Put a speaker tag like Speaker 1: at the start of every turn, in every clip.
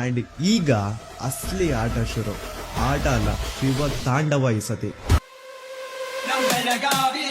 Speaker 1: And ಈಗ ಅಸ್ಲಿ ಆಟ ಶುರು. ಆಟ ಅಲ್ಲ ಶಿವ ತಾಂಡವ ಈ ಸತಿ.
Speaker 2: ನಮ್ ಬೆಳಗಾವಿ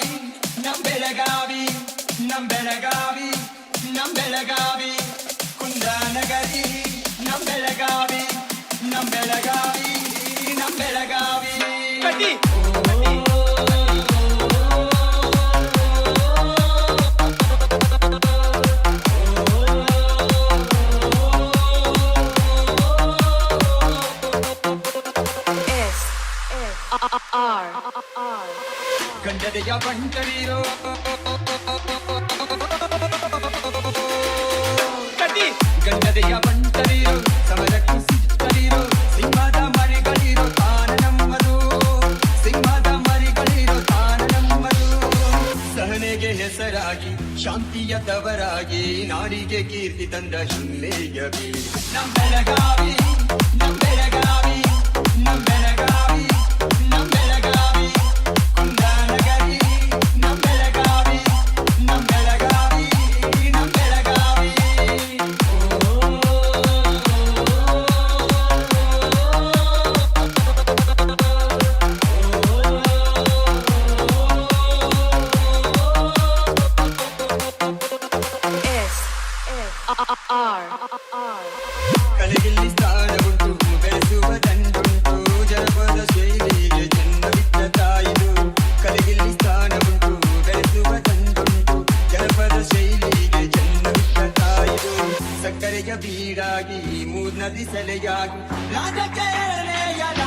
Speaker 2: ಗಂಡದೆಯ ಬಂಟರಿರೋ. ಕಟ್ಟಿ. ಗಂಡದೆಯ ಸಿದ್ಧರಿರೋ ಸಿಂಹದ ತಾನ ನಮ್ಮದು. ಸಿಂಹದ ಸಹನೆಗೆ ಹೆಸರಾಗಿ ಶಾಂತಿಯ ತವರಾಗಿ ನಾಡಿಗೆ ಕೀರ್ತಿ ತಂದ ಹಿನ್ನೆಲೆಯ ಬೀಡು. ನಮ್ ಬೆಳಗಾವಿ, ನಮ್ಮ ಬೆಳಗಾವಿ. ಸಕ್ಕರೆಯ ಬೀಡಾಗಿ ಮೂರ್ನದಿ ಸೆಲೆಯಾಗಿ ರಾಜಾನಿ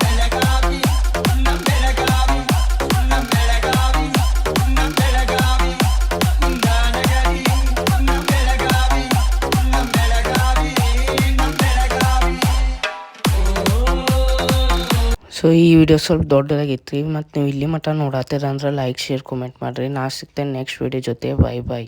Speaker 3: ಸೊ ಈ ವಿಡಿಯೋ ಸ್ವಲ್ಪ ದೊಡ್ಡದಾಗಿತ್ತು. ರೀ ಮತ್ತು ನೀವು ಇಲ್ಲಿ ಮಟ್ಟ ನೋಡತ್ತೀರ ಅಂದ್ರೆ ಲೈಕ್ ಶೇರ್ ಕಮೆಂಟ್ ಮಾಡಿರಿ. ನಾ ಸಿಗ್ತೇನೆ ನೆಕ್ಸ್ಟ್ ವಿಡಿಯೋ ಜೊತೆ. ಬಾಯ್ ಬಾಯ್